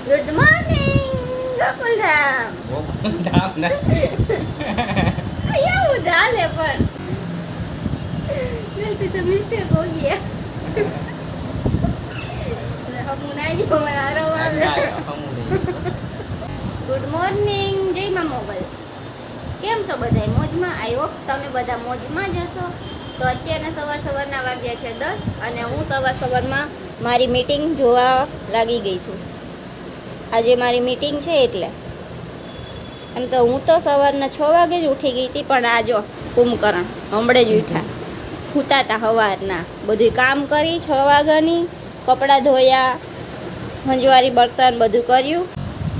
Good morning Gokuldham Gokuldham ને યા ઉધાલ હે પર ગલતી તો મિસ્ટેક હો ગયા હમ નાઈ જો મારા ગુડ મોર્નિંગ જય મા મોગલ કેમ છો બધા? મોજમાં? આવ્યો તમે બધા મોજમાં જશો તો અત્યારના સવાર સવારના વાગ્યા છે દસ અને હું સવાર સવારમાં મારી મિટિંગ જોવા લાગી ગઈ છું. આજે મારી મીટિંગ છે એટલે. એમ તો હું તો સવારના છ વાગે જ ઉઠી ગઈ હતી, પણ આ જો કુંભકરણ હમણાં જ ઉઠ્યા. સૂતા હતા સવારના બધું કામ કરી, છ વાગ્યાની કપડાં ધોયા હંજવારી બર્તન બધું કર્યું.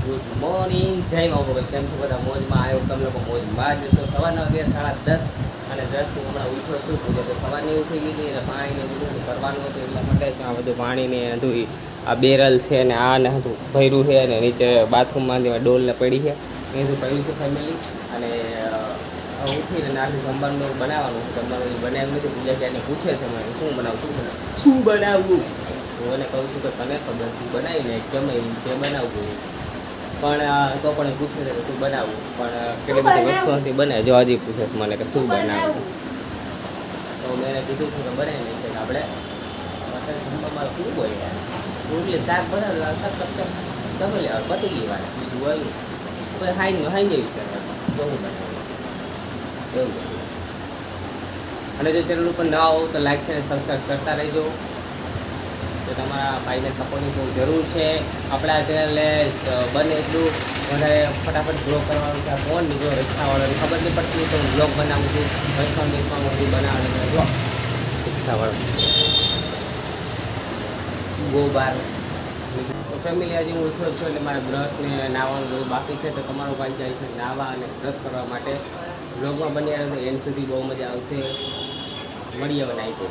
ગુડ મોર્નિંગ જય મા કેમ છો બધા? મોજમાં આવ્યો? તમે લોકો મોજમાં જ છો સવારના વાગે સાડા દસ અને દસ હું હમણાં ઉઠ્યો છું. તો સવારની ઉઠી ગઈ હતી અને પાણીને બધું કરવાનું હતું. એટલા માટે ત્યાં બધું પાણીને બધું ઈ આ બેરલ છે ને આ ને હતું ભર્યું છે અને નીચે બાથરૂમમાં ડોલને પડી છે. એ હજુ પડ્યું છે ફેમિલી અને ઉઠીને નાખી જમવાનું બનાવવાનું જમવાનું બનાવ્યું નથી. પૂજા ક્યાંને પૂછે છે મને. શું બનાવું શું બનાવું? શું બનાવવું? હું એને કહું છું કે તને ખબર તું બનાવીને કેમે જે બનાવવું. પણ તો પણ એ પૂછે છે કે શું બનાવવું? પણ કેટલી બધી? વસ્તુઓથી બને જો હજી પૂછે છે મને કે શું બનાવવું? તો મેં કીધું છું કે બનાવીને કે આપણે જમવામાં શું હોય રોટલી, શાક બનાવે શાક કરતા તમે લેવા પતી ગઈ વાત બીજું હોય કોઈ હાઈ હાઈ જેવી છે તો હું એવું. અને જો ચેનલ ઉપર ના હોવ તો લાઈક અને સબસ્ક્રાઈબ કરતા રહેજો. તો તમારા ભાઈને સપોર્ટની બહુ જરૂર છે. આપણા ચેનલને બને એટલું. વધારે ફટાફટ ગ્રો કરવાનું છે ફોન નીકળ્યો રિક્ષાવાળાને ખબર નહીં પડતી તો બ્લોગ બનાવું છું. રસ્તા દેશમાં બધું બનાવવાનું રિક્ષાવાળો ગો બાર. ફેમિલી આજે હું ઉઠ્યો છું એટલે મારે બ્રશ ને નાવાનું બધું બાકી છે તો તમારો ભાઈ જાય છે નાહવા અને બ્રશ કરવા માટે. બ્લોગમાં બની રહ્યો એન્ડ સુધી બહુ મજા આવશે. મળીએ હવે નાઈ તો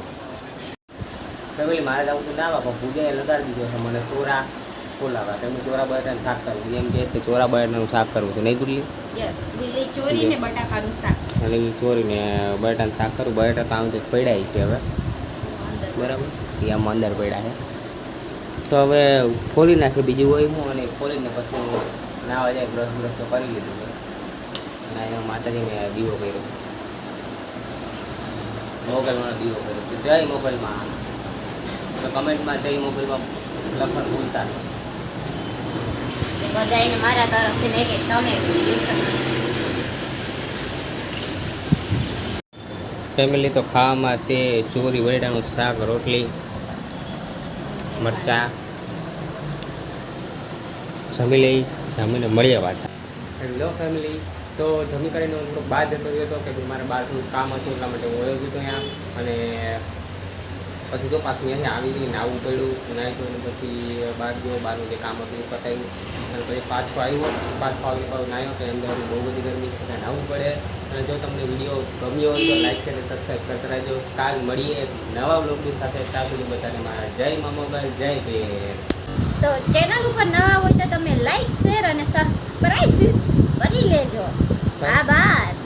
ફેમિલી મારે જવું તો નાવા પણ પૂજાએ લગાડી દીધો છે મને ચોરા ખોલાવા તમે ચોરા બટાટાનું શાક કરવું એમ કહે કે ચોરા બટાટાનું શાક કરવું છે. નહીં ગુલ્લી યસ લીલી ચોરી બટાકાનું શાક. એટલે એ ચોરીને બટાટાનું શાક કરું. બટાટા તો આમ તો પડ્યા છે હવે. બરાબર? એ આમ અંદર પડ્યા છે. તો હવે ખોલી નાખી બીજું હોય હું અને ખોલીને પછી નાવા જાય બ્રશ બ્રશ તો કરી લીધું છે. અને અહીંયા માતાજીને દીવો કર્યો. મોગલમાં દીવો કર્યો. તો જય મોગલમાં. તો કમેન્ટમાં જય મોગલમાં લખવાનું ભૂલતા નહીં. બધાયને મારા તરફથી તમે ફેમિલી તો ખાવામાં છે ચોરી વડેડાનું શાક રોટલી. મરચાં, જમી લઈ, જમીને મળીએ પાછા હેલો ફેમિલી તો જમી કરીને હું થોડોક બહાર જતો રહ્યો હતો કે મારે બહારનું કામ હતું એટલા માટે હું હતું અહીંયા. અને પછી તો પાછું અહીંયા આવી ગઈ નાવું પડ્યું નાહી ધોઈને પછી બહાર ગયો બહારનું જે કામ હતું એ પતાવ્યું અને પછી પાછો આવ્યો. પાછો આવી પાછો નાહ્યો તો અંદર બહુ બધી ગરમી છે નાહવું પડે. અને જો તમને વીડિયો ગમ્યો હોય તો લાઈક છે અને સબસ્ક્રાઈબ કરતા રહેજો. કાલ મળીએ નવા બ્લોગની સાથે. ત્યાં સુધી બધાને મારા જય મા જય બેન તો ચેનલ ઉપર નવા હોય તો તમે લાઈક શેર અને સબસ્ક્રાઇબ કરી લેજો. બાય